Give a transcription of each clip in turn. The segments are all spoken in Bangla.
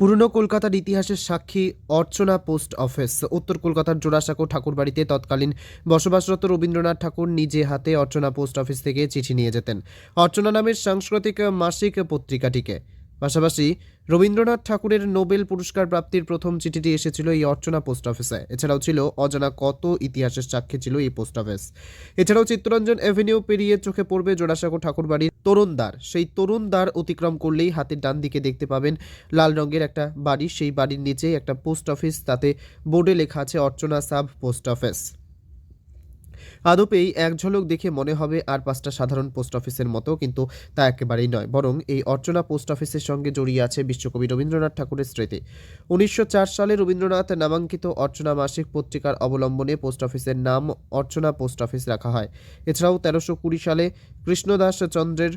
পুরনো কলকাতার ইতিহাসের সাক্ষী অর্চনা পোস্ট অফিস। উত্তর কলকাতার জোড়াসাঁকো ঠাকুরবাড়িতে তৎকালীন বসবাসরত রবীন্দ্রনাথ ঠাকুর নিজে হাতে অর্চনা পোস্ট অফিস থেকে চিঠি নিয়ে যেতেন। অর্চনা নামের সাংস্কৃতিক মাসিক পত্রিকাটিকে। পাশাপাশি রবীন্দ্রনাথ ঠাকুরের নোবেল পুরস্কার প্রাপ্তির প্রথম চিঠিটি এসেছিল এই অর্চনা পোস্ট অফিসে। এছাড়াও ছিল, অজানা কত ইতিহাসের সাক্ষী ছিল এই পোস্ট অফিস। এছাড়াও চিত্তরঞ্জন অ্যাভিনিউ পেরিয়ে চোখে পড়বে জোড়াসাঁকো ঠাকুরবাড়ির তরুণ দ্বার। সেই তরুণ দ্বার অতিক্রম করলেই হাতের ডান দিকে দেখতে পাবেন লাল রঙের একটা বাড়ি। সেই বাড়ির নিচেই একটা পোস্ট অফিস, তাতে বোর্ডে লেখা আছে অর্চনা সাব পোস্ট অফিস। আদপেই এক ঝলক দেখে মনে হবে আর পাঁচটা সাধারণ পোস্ট অফিসের মতো, কিন্তু তা একেবারেই নয়, বরং এই অর্চনা পোস্ট অফিসের সঙ্গে জড়িয়ে আছে বিশ্বকবি রবীন্দ্রনাথ ঠাকুরের স্মৃতি। উনিশশো চার সালে রবীন্দ্রনাথ নামাঙ্কিত অর্চনা মাসিক পত্রিকার অবলম্বনে পোস্ট অফিসের নাম অর্চনা পোস্ট অফিস রাখা হয়। এছাড়াও তেরোশো কুড়ি সালে কৃষ্ণদাস চন্দ্রের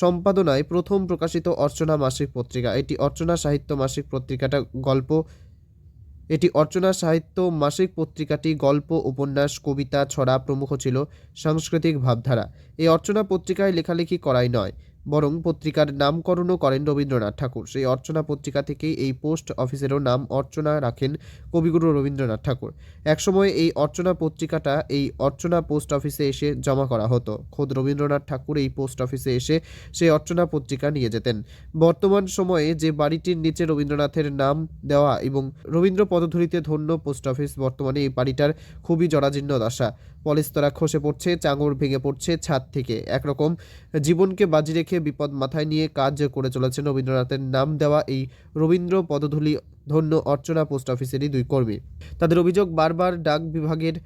সম্পাদনায় প্রথম প্রকাশিত অর্চনা মাসিক পত্রিকা। এটি অর্চনা সাহিত্য মাসিক পত্রিকাটা গল্প এটি অর্চনা সাহিত্য মাসিক পত্রিকাটি গল্প, উপন্যাস, কবিতা ছড়া প্রমুখ ছিল সাংস্কৃতিক ভাবধারা। এই অর্চনা পত্রিকায় লেখালেখি করাই নয়। বরং পত্রিকার নামকরণও করেন রবীন্দ্রনাথ ঠাকুর। সেই অর্চনা পত্রিকা থেকেই এই পোস্ট অফিসেরও নাম অর্চনা রাখেন কবিগুরু রবীন্দ্রনাথ ঠাকুর। একসময় এই অর্চনা পত্রিকাটা এই অর্চনা পোস্ট অফিসে এসে জমা করা হতো। খোদ রবীন্দ্রনাথ ঠাকুর এই পোস্ট অফিসে এসে সেই অর্চনা পত্রিকা নিয়ে যেতেন। বর্তমান সময়ে যে বাড়িটির নিচে রবীন্দ্রনাথের নাম দেওয়া এবং রবীন্দ্র পদধূলিতে ধন্য পোস্ট অফিস বর্তমানে এই বাড়িটার খুবই জরাজীর্ণ দশা। পলেস্তরা খসে পড়ছে, চাঙড় ভেঙে পড়ছে ছাদ থেকে। একরকম জীবনকে বাজি রেখে বিপদ মাথায় নিয়ে কাজ করে চলেছেন রবীন্দ্রনাথের নাম দেওয়া এই রবীন্দ্র পদধূলি ধন্য অর্চনা পোস্ট অফিসেরই দুই কর্মী। তাদের অভিযোগ বারবার ডাক বিভাগের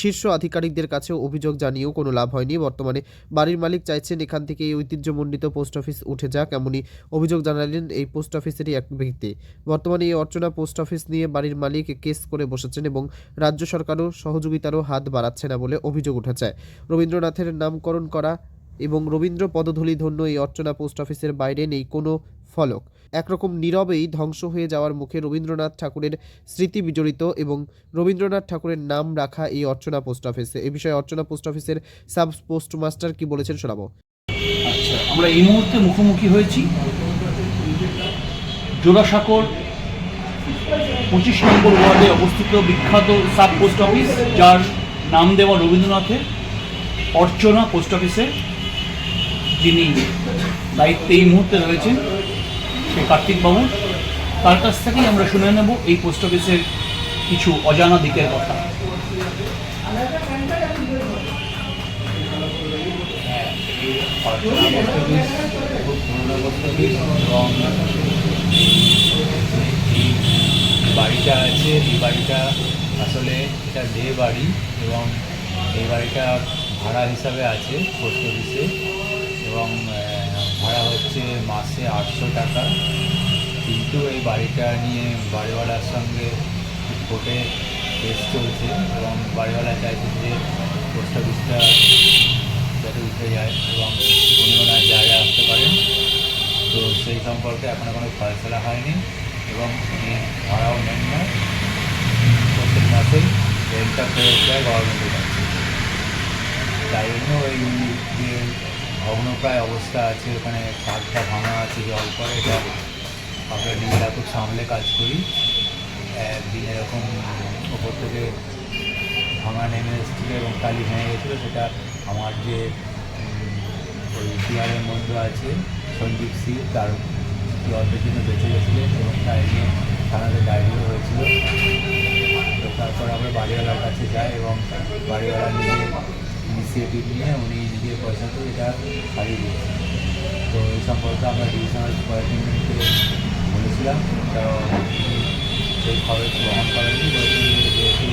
শীর্ষ আধিকারিকদের কাছেও অভিযোগ জানিয়েও কোনো লাভ হয়নি। বর্তমানে বাড়ির মালিক চাইছেন এখান থেকে এই ঐতিহ্যমণ্ডিত পোস্ট অফিস উঠে যাক এমনই অভিযোগ জানালেন এই পোস্ট অফিসেরই এক ব্যক্তি। বর্তমানে এই অর্চনা পোস্ট অফিস নিয়ে বাড়ির মালিক কেস করে বসেছেন এবং রাজ্য সরকারও সহযোগিতারও হাত বাড়াচ্ছে না বলে অভিযোগ উঠেছে। রবীন্দ্রনাথের নামকরণ করা এবং রবীন্দ্র পদধূলি ধন্য এই অর্চনা পোস্ট অফিসের বাইরে নেই কোনো ফলক। একরকম নীরবেই ধ্বংস হয়ে যাওয়ার মুখে রবীন্দ্রনাথ ঠাকুরের স্মৃতি বিজড়িত এবং রবীন্দ্রনাথ ঠাকুরের নাম রাখা এই অর্চনা পোস্ট অফিসে। এ বিষয়ে অর্চনা পোস্ট অফিসের সাব পোস্ট মাস্টার কি বলেছেন শোনাবো। আচ্ছা আমরা এই মুহূর্তে মুখোমুখি হয়েছি। জোড়াসাঁকোর পঁচিশ নম্বর ওয়ার্ডে অবস্থিত বিখ্যাত সাব পোস্ট অফিস, যার নাম দেওয়া রবীন্দ্রনাথের অর্চনা পোস্ট অফিসে। যিনি দায়িত্বে এই মুহূর্তে রয়েছেন সে কার্তিকবাবু, তার কাছ থেকেই আমরা শুনে নেব এই পোস্ট অফিসের কিছু অজানা দিকের কথা। বাড়িটা আছে, এই বাড়িটা আসলে এটা ডে বাড়ি এবং এই বাড়িটা ভাড়া হিসাবে আছে পোস্ট অফিসে। এবং ভাড়া হচ্ছে মাসে আটশো টাকা। কিন্তু এই বাড়িটা নিয়ে বাড়িওয়ালার সঙ্গে কোর্টে কেস চলছে এবং বাড়িওয়ালা চাইছে যে পোস্ট অফিসটা যাতে উঠে যায় এবং ওনার জায়গায় আসতে পারেন। তো সেই সম্পর্কে এখনও কোনো ফয়সলা হয়নি এবং উনি ভাড়াও নেন না। প্রত্যেক মাসেই রেন্টটা ফেরত দেয় গভর্নমেন্টের কাছে। তাই জন্য ওই যে ভগ্নপ্রায় অবস্থা আছে, ওখানে ছাদটা ভাঙা আছে জল পড়ে এটা আমরা নিজেরা খুব সামলে কাজ করি। একদিন এরকম ওপর থেকে ভাঙা নেমে এসেছিল এবং কালি ভেঙে গেছিল, সেটা আমার যে ওই বিহারের বন্ধু আছে সঞ্জীব সিং, তার কি অল্পের জন্য বেঁচে গেছিলেন এবং তাই নিয়ে থানাতে ডায়েরিও হয়েছিল। তো তারপর আমরা বাড়িওয়ালার কাছে যাই এবং বাড়িওয়ালা নিজে ইনিশিয়েটিভ নিয়ে উনি নিজের পয়সাতে এটা সারিয়ে দিয়েছেন তো এই সম্পর্কে আমরা ডিভিশনাল সুপারিনটেন্ডেন্টকে বলেছিলাম তো সেই খরচ গ্রহণ বলেছেন যেহেতু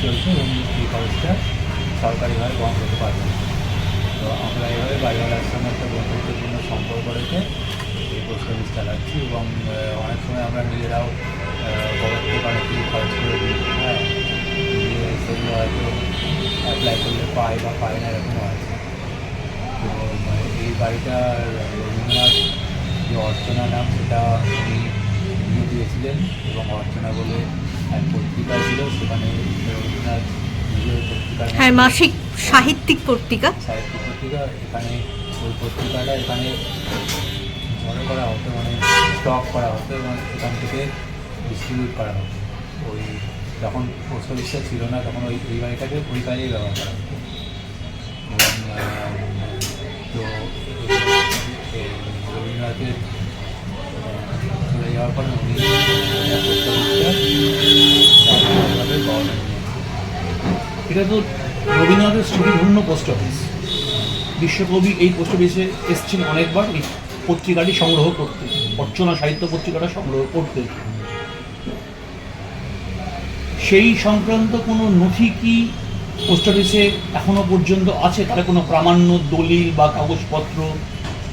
চলছে উনি এই খরচটা সরকারিভাবে বহন করতে পারবেন তো আমরা এভাবে বাড়িওয়ালার সঙ্গে একটা বন্ধুত্বপূর্ণ সম্পর্ক রেখে এই পোস্ট অফিস চালাচ্ছি এবং অনেক সময় আমরা নিজেরাও খরচ করে দিই হ্যাঁ সেগুলো হয়তো অ্যাপ্লাই করলে পাই বা পাই না এরকমও আছে তো এই বাড়িটার রবীন্দ্রনাথ যে অর্চনা নাম সেটা উনি নিয়ে দিয়েছিলেন এবং অর্চনা বলে এক পত্রিকা ছিল সেখানে রবীন্দ্রনাথ নিজের পত্রিকার হ্যাঁ মাসিক সাহিত্যিক পত্রিকা সাহিত্য পত্রিকা এখানে ওই পত্রিকাটা এখানে মনে করা হতো মানে স্টক করা হতো এবং এখান থেকে ডিস্ট্রিবিউট করা হতো ওই যখন পোস্ট অফিসটা ছিল না, তখন ওই এই বাড়িটাকে, ওই কাজেই ব্যবহার করা তো রবীন্দ্রনাথের চলে যাওয়ার পরে উনি এটা তো রবীন্দ্রনাথের স্মৃতিধন্য পোস্ট অফিস। বিশ্বকবি এই পোস্ট অফিসে এসছেন অনেকবার পত্রিকাটি সংগ্রহ করতে, অর্চনা সাহিত্য পত্রিকাটা সংগ্রহ করতে। সেই সংক্রান্ত কোনো নথি কি পোস্ট অফিসে এখনও পর্যন্ত আছে? তার কোনো প্রামাণ্য দলিল বা কাগজপত্র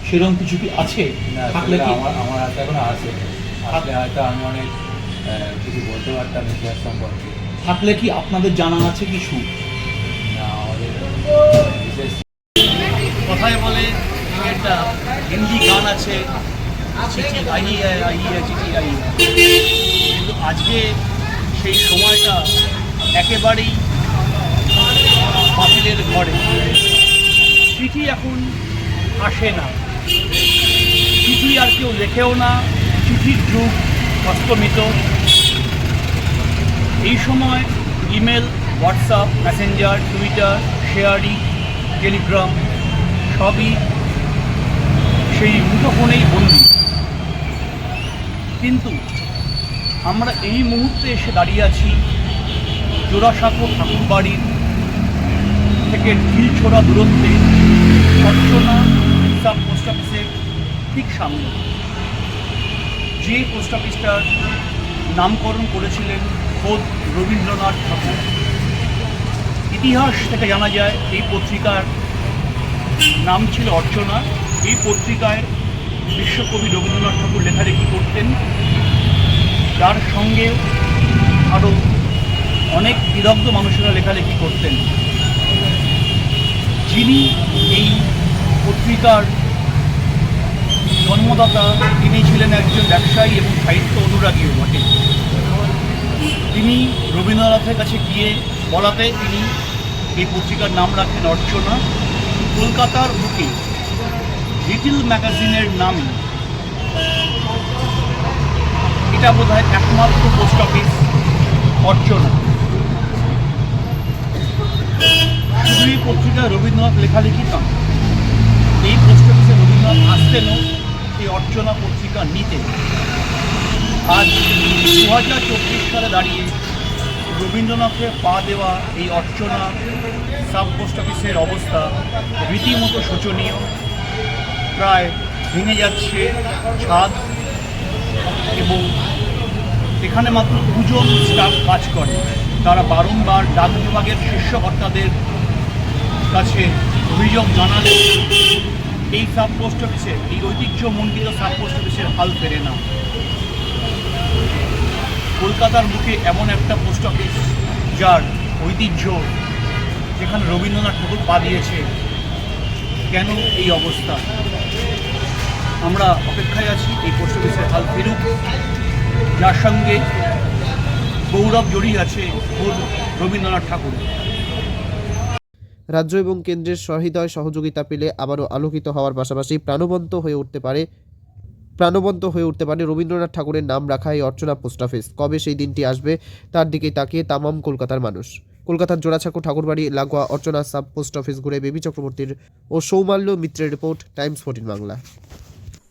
সেরকম কিছু কি আছে? না থাকলে কি আমার আমার হাতে এখনও আছে আসলে হয়তো আমি অনেক কিছু বলতে পারতাম ইতিহাস সম্পর্কে। থাকলে কি আপনাদের জানা আছে কিছু? না কথায় বলে একটা হিন্দি গান আছে চিঠি আই আই চিঠি আই। কিন্তু আজকে সেই সময়টা একেবারেই বাতিলের ঘরে। চিঠি এখন আসে না। চিঠি আর কেউ লেখেও না। চিঠির যুগ অস্তমিত। এই সময় email, WhatsApp, Messenger, Twitter, ShareIt, Telegram সবই সেই মুঠোফোনেই বন্দি। কিন্তু আমরা এই মুহূর্তে এসে দাঁড়িয়ে আছি জোড়াসাঁকো ঠাকুরবাড়ির থেকে ঢিল ছোড়া দূরত্বে, অর্চনা সাব পোস্ট অফিসের ঠিক সামনে। যে পোস্ট অফিসটার নামকরণ করেছিলেন খোদ রবীন্দ্রনাথ ঠাকুর। ইতিহাস থেকে জানা যায়, এই পত্রিকার নাম ছিল অর্চনা। এই পত্রিকায় বিশ্বকবি রবীন্দ্রনাথ ঠাকুর লেখালেখি করতেন। যার সঙ্গে আরও অনেক বিদগ্ধ মানুষেরা লেখালেখি করতেন। যিনি এই পত্রিকার জন্মদাতা, তিনি ছিলেন একজন ব্যবসায়ী এবং সাহিত্য অনুরাগীও বটে। তিনি রবীন্দ্রনাথের কাছে গিয়ে বলাতে তিনি এই পত্রিকার নাম রাখেন অর্চনা। কলকাতার বুকে লিটিল ম্যাগাজিনের নামে এটা বোধ হয় একমাত্র পোস্ট অফিস অর্চনা শুধুই পত্রিকায় রবীন্দ্রনাথ লেখালেখি নয় এই পোস্ট অফিসে রবীন্দ্রনাথ আসতেনও, এই অর্চনা পত্রিকা নিতে আজ দু হাজার চব্বিশ সালে দাঁড়িয়ে রবীন্দ্রনাথকে পা দেওয়া এই অর্চনা সাব পোস্ট অফিসের অবস্থা রীতিমতো শোচনীয়। প্রায় ভেঙে যাচ্ছে ছাদ এবং এখানে মাত্র দুজন স্টাফ কাজ করে। তারা বারংবার ডাক বিভাগের শীর্ষ কর্তাদের কাছে অভিযোগ জানালে এই সাব পোস্ট অফিসে এই ঐতিহ্যমণ্ডিত সাব পোস্ট অফিসের হাল ফেরে না। কলকাতার মুখে এমন একটা পোস্ট অফিস যার ঐতিহ্য যেখানে রবীন্দ্রনাথ ঠাকুর পা দিয়েছে, কেন এই অবস্থা? আমরা অপেক্ষায় আছি, এই পোস্ট অফিসের হাল ফেরুক। যার সঙ্গে গৌরব জড়িয়ে আছে রবীন্দ্রনাথ ঠাকুর। রাজ্য এবং কেন্দ্রের সহৃদয় সহযোগিতা পেলে আবারও আলোকিত হওয়ার পাশাপাশি প্রাণবন্ত হয়ে উঠতে পারে প্রাণবন্ত হয়ে উঠতে পারে রবীন্দ্রনাথ ঠাকুরের নাম রাখা এই অর্চনা পোস্ট অফিস। কবে সেই দিনটি আসবে, তার দিকে তাকিয়ে তামাম কলকাতার মানুষ। কলকাতার জোড়াছাকু ঠাকুরবাড়ি লাগোয়া অর্চনা সাব পোস্ট অফিস ঘুরে বেবি চক্রবর্তীর ও সৌমাল্য মিত্রের report, Times fourteen Bangla.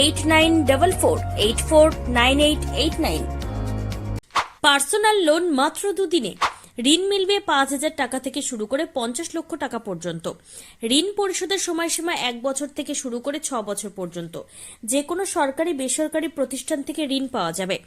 eight nine double four eight four nine eight eight nine personal loan মাত্র দুদিনে। ঋণ মিলবে পাঁচ হাজার টাকা থেকে শুরু করে পঞ্চাশ লক্ষ টাকা পর্যন্ত। ঋণ পরিশোধের সময়সীমা এক বছর থেকে শুরু করে ছ বছর পর্যন্ত। যে কোনো সরকারি, বেসরকারি প্রতিষ্ঠান থেকে ঋণ পাওয়া যাবে।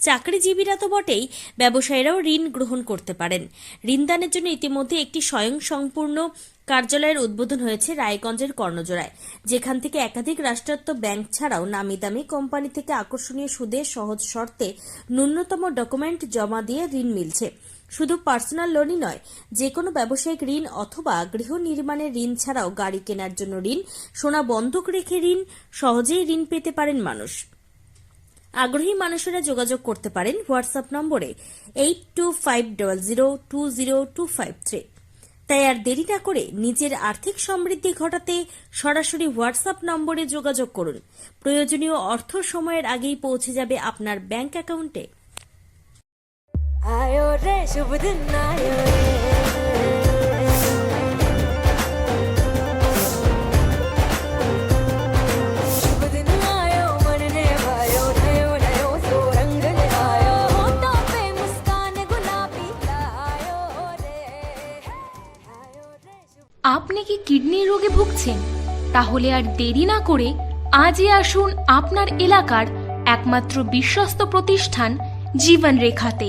চাকরিজীবীরা তো বটেই ব্যবসায়ীরাও ঋণ গ্রহণ করতে পারেন। ঋণদানের জন্য ইতিমধ্যে একটি স্বয়ং সম্পূর্ণ কার্যালয়ের উদ্বোধন হয়েছে রায়গঞ্জের কর্ণজোড়ায়। যেখান থেকে একাধিক রাষ্ট্রায়ত্ত ব্যাংক ছাড়াও নামি দামি কোম্পানি থেকে আকর্ষণীয় সুদে সহজ শর্তে ন্যূনতম ডকুমেন্ট জমা দিয়ে ঋণ মিলছে। শুধু পার্সোনাল লোনই নয় যে কোনো ব্যবসায়িক ঋণ অথবা গৃহ নির্মাণের ঋণ ছাড়াও গাড়ি কেনার জন্য ঋণ, সোনা বন্ধক রেখে ঋণ, সহজেই ঋণ পেতে পারেন মানুষ। আগ্রহী মানুষেরা যোগাযোগ করতে পারেন হোয়াটসঅ্যাপ নম্বরে eight two five double zero two zero two five three তাই আর দেরি না করে নিজের আর্থিক সমৃদ্ধি ঘটাতে সরাসরি হোয়াটসঅ্যাপ নম্বরে যোগাযোগ করুন। প্রয়োজনীয় অর্থ সময়ের আগেই পৌঁছে যাবে আপনার ব্যাংক অ্যাকাউন্টে। আয়ো রে আপনি কি কিডনি রোগে ভুগছেন তাহলে আর দেরি না করে আজই আসুন আপনার এলাকার একমাত্র বিশ্বস্ত প্রতিষ্ঠান জীবন রেখাতে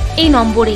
এই নম্বরে